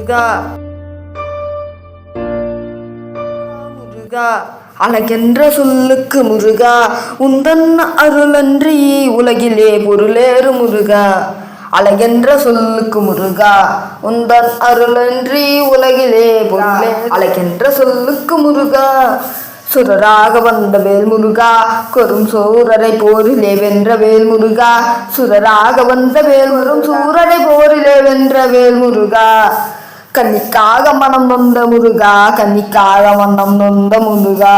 முருகா. முருகா அழகென்ற சொல்லுக்கு முருகா உந்தன் அருளன்றி உலகிலே பொருளேறு முருகா. அழகென்ற சொல்லுக்கு முருகா உந்தன் அருளன்றி உலகிலே பொருளே அழகென்ற சொல்லுக்கு முருகா சுரராக வந்த வேல் முருகா கொரும் சூரரை போரிலே வென்ற வேல் முருகா சுரராக வந்த வேல் வரும் சூரரை போரிலே வென்ற வேல் முருகா. கன்னிக்காக மனம் நொந்த முருகா கன்னிக்காக மனம் நொந்த முருகா.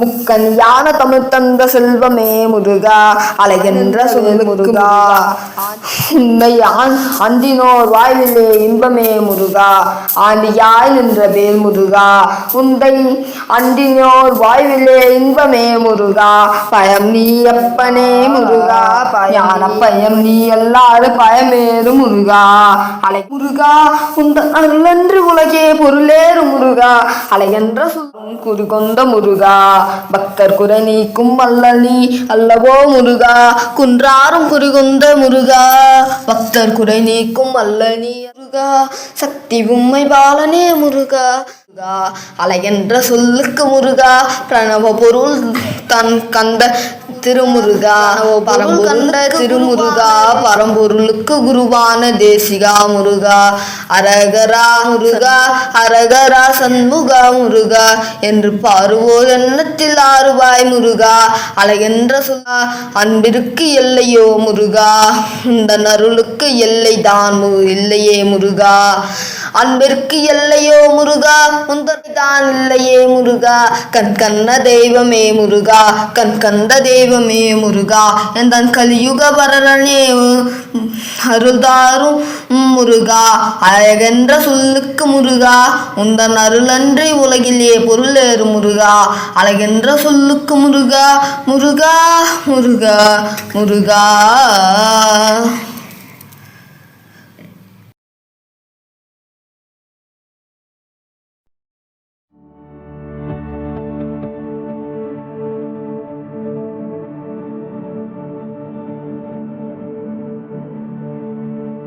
முக்கன் யான தமிழ் தந்த செல்வமே முருகா. அழகென்ற சொல் முருகா. உன்னை அந்தினோர் வாயிலே இன்பமே முருகா. ஆண்டியாய் நின்ற பேர் முருகா. உந்தை அந்தினோர் வாயிலே இன்பமே முருகா. பயம் நீ அப்பனே முருகா. ஞான பயம் நீ எல்லாரும் பயமேறு முருகா. அலை முருகா உந்த அருளன்று உலகே பொருளேறு முருகா. அலையென்ற சொல்லும் குறுகொண்ட முருகா. பக்தர் குறை நீக்கும் அல்லனி அல்லவோ முருகா. குன்றாரும் குறிகொண்ட முருகா. பக்தர் குறை நீக்கும் அல்லனி முருகா. சக்தி உம்மை பாலனே முருகா. முருகா அலையென்ற சொல்லுக்கு முருகா. பிரணவ பொருள் தன் கந்த திருமுருகா பரம்பொருள் கண்ட திருமுருகா பரம்பொருளுக்கு குருவான தேசிகா முருகா. அரகரா முருகா அரகரா சண்முகா முருகா. என்று பாருவோர் எண்ணத்தில் ஆறுவாய் முருகா. அழகென்ற சுகா அன்பிற்கு எல்லையோ முருகா. இந்த நருளுக்கு எல்லை தான் இல்லையே முருகா. அன்பிற்கு எல்லையோ முருகா. உந்ததான் இல்லையே முருகா. கண் கண்ண தெய்வமே முருகா. கண் தெய்வமே முருகா. எந்தன் கலியுக வரரணே அருள்தாரும் முருகா. அழகென்ற சொல்லுக்கு முருகா. உந்தன் அருளன்றி உலகிலே பொருளேறு முருகா. அழகென்ற சொல்லுக்கு முருகா. முருகா முருகா முருகா.